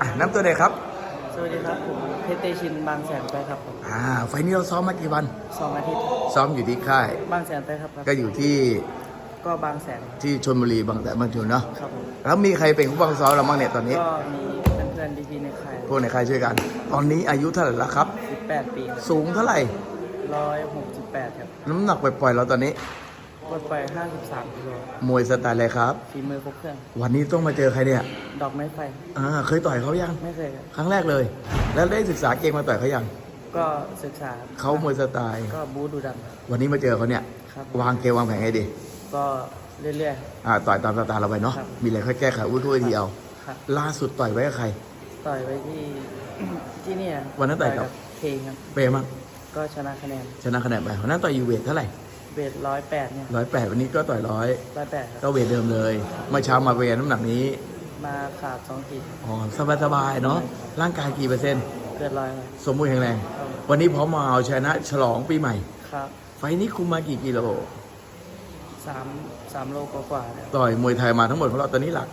อะน้ำตัวเด็กครับ สวัสดีครับผมเพชรเตชินบางแสนไปครับผมอ่า ไฟล์นี้เราซ้อมมากี่วัน สองอาทิตย์ซ้อมอยู่ที่ค่าย บางแสนไปครับครับก็อยู่ที่ก็บางแสนที่ชลบุรีบางแต่บางจุนเนาะ ครับผมแล้วมีใครเป็นผู้บังคับซ้อมเราบ้างเนี่ยตอนนี้ ก็มีเพื่อนๆดีๆในค่ายพวกในค่ายช่วยกัน ตอนนี้อายุเท่าไหร่แล้วครับ 18 ปีสูงเท่าไหร่ร้อยหกสิบแปดครับ น้ำหนักปล่อยๆเราตอนนี้ กดไป53กิโลมวยสไตล์อะไรครับ ฝีมือครบเครื่อง วันนี้ต้องมาเจอใครเนี่ย ดอกไม้ไฟ อ่า เคยต่อยเขายัง ไม่เคยครับ ครั้งแรกเลย แล้วได้ศึกษาเกมมาต่อยเขายัง ก็ศึกษาเขามวยสไตล์ ก็บูดูดันครับวันนี้มาเจอเขาเนี่ยครับวางเกมวางแผนให้ดี ก็เรื่อยอ่า ต่อยตามสไตล์เราไปเนาะครับมีอะไรค่อยแก้ไขอุ้ยคุยทีเอาๆครับล่าสุดต่อยไว้กับใคร ต่อยไว้ที่ที่เนี่ยวันนั้นต่อยกับเพลงครับ เปย์มั้งก็ชนะคะแนน ชนะคะแนนไปวันนั้นต่อยยูเวทเท่าไหร่ เวทร้อยแปดเนี่ยร้อยแปดวันนี้ก็ต่อยร้อยร้อยแปดครับก็เวทเดิมเลยเมื่อเช้ามาเวทน้ำหนักนี้ มาขาดสองขีดอ๋อสบายสบายๆเนาะร่างกายกี่เปอร์เซ็นต์เกิดร้อยครับสมบูรณ์แข็งแรงครับวันนี้พร้อมมาเอาชนะฉลองปีใหม่ครับ ไฟล์นี้คุมมากี่กิโลสามสามโลกว่าๆเนี่ยต่อยมวยไทยมาทั้งหมดของเราตอนนี้หลัก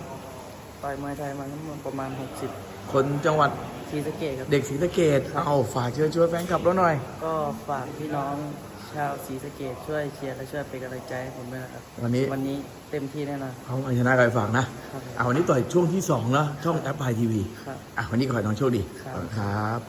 ต่อยมวยไทยมาทั้งหมดประมาณ60คนจังหวัดทีสะเกตครับเด็กศรีสะเกดเอาฝากเชิญชวนแฟนคลับเราหน่อย ก็ฝากพี่น้อง ชาวศรีสะเกดช่วยเชียร์และช่วยเป็นกำลังใจให้ผมด้วยนะครับ วันนี้ วันนี้เต็มที่แน่นอน เขามาชนะกันฝากนะครับเอาวันนี้ต่อยช่วงที่สองเนอะช่องแอปพลายทีวีครับอะวันนี้ขอให้น้องโชคดีครับ ครับ